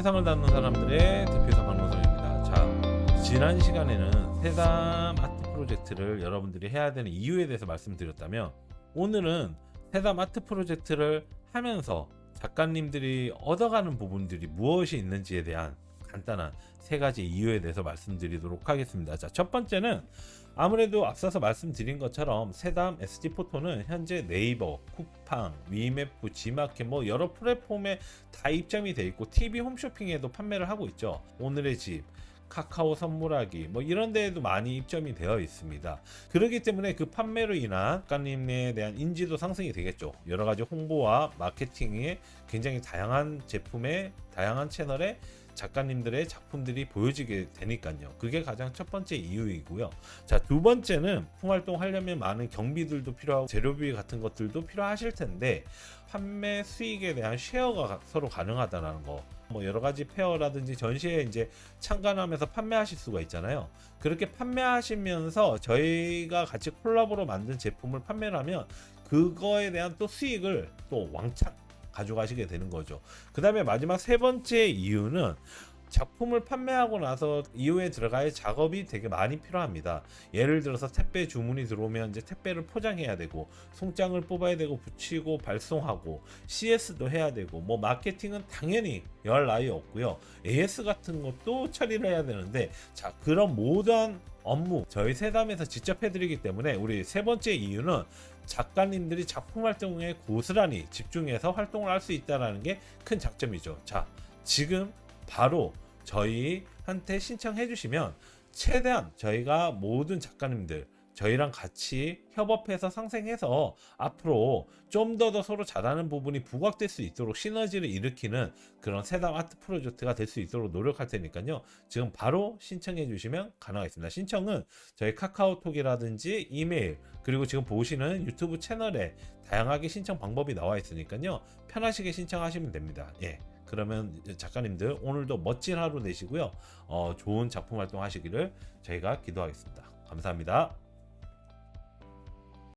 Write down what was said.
세담을 다루는 사람들의 대표이사 박노선입니다. 자, 지난 시간에는 세담 아트 프로젝트를 여러분들이 해야 되는 이유에 대해서 말씀드렸다면 오늘은 세담 아트 프로젝트를 하면서 작가님들이 얻어가는 부분들이 무엇이 있는지에 대한 간단한 세 가지 이유에 대해서 말씀드리도록 하겠습니다. 자, 첫 번째는 아무래도 앞서서 말씀드린 것처럼 세담 SG 포토는 현재 네이버, 쿠팡, 위메프, 지마켓 뭐 여러 플랫폼에 다 입점이 돼 있고 TV 홈쇼핑에도 판매를 하고 있죠. 오늘의 집, 카카오 선물하기 뭐 이런 데에도 많이 입점이 되어 있습니다. 그렇기 때문에 그 판매로 인한 작가님에 대한 인지도 상승이 되겠죠. 여러 가지 홍보와 마케팅에 굉장히 다양한 제품의 다양한 채널에 작가님들의 작품들이 보여지게 되니까요. 그게 가장 첫 번째 이유이고요. 자, 두 번째는 풍활동 하려면 많은 경비들도 필요하고 재료비 같은 것들도 필요하실 텐데 판매 수익에 대한 쉐어가 가- 서로 가능하다는 거. 뭐 여러 가지 페어라든지 전시에 이제 참관하면서 판매하실 수가 있잖아요. 그렇게 판매하시면서 저희가 같이 콜라보로 만든 제품을 판매를 하면 그거에 대한 또 수익을 또 왕창 가져가시게 되는 거죠. 그 다음에 마지막 세 번째 이유는 작품을 판매하고 나서 이후에 들어갈 작업이 되게 많이 필요합니다. 예를 들어서 택배 주문이 들어오면 이제 택배를 포장해야 되고 송장을 뽑아야 되고 붙이고 발송하고 CS도 해야 되고 뭐 마케팅은 당연히 열 나위 없고요. AS 같은 것도 처리를 해야 되는데 자 그런 모든 업무 저희 세담에서 직접 해드리기 때문에 우리 세 번째 이유는 작가님들이 작품 활동에 고스란히 집중해서 활동을 할 수 있다는 게 큰 장점이죠. 자 지금 바로 저희한테 신청해 주시면 최대한 저희가 모든 작가님들 저희랑 같이 협업해서 상생해서 앞으로 좀 더 더 서로 잘하는 부분이 부각될 수 있도록 시너지를 일으키는 그런 세담 아트 프로젝트가 될 수 있도록 노력할 테니까요. 지금 바로 신청해 주시면 가능하겠습니다. 신청은 저희 카카오톡이라든지 이메일 그리고 지금 보시는 유튜브 채널에 다양하게 신청 방법이 나와 있으니까요. 편하시게 신청하시면 됩니다. 예. 그러면 작가님들 오늘도 멋진 하루 되시고요. 어, 좋은 작품 활동 하시기를 저희가 기도하겠습니다. 감사합니다.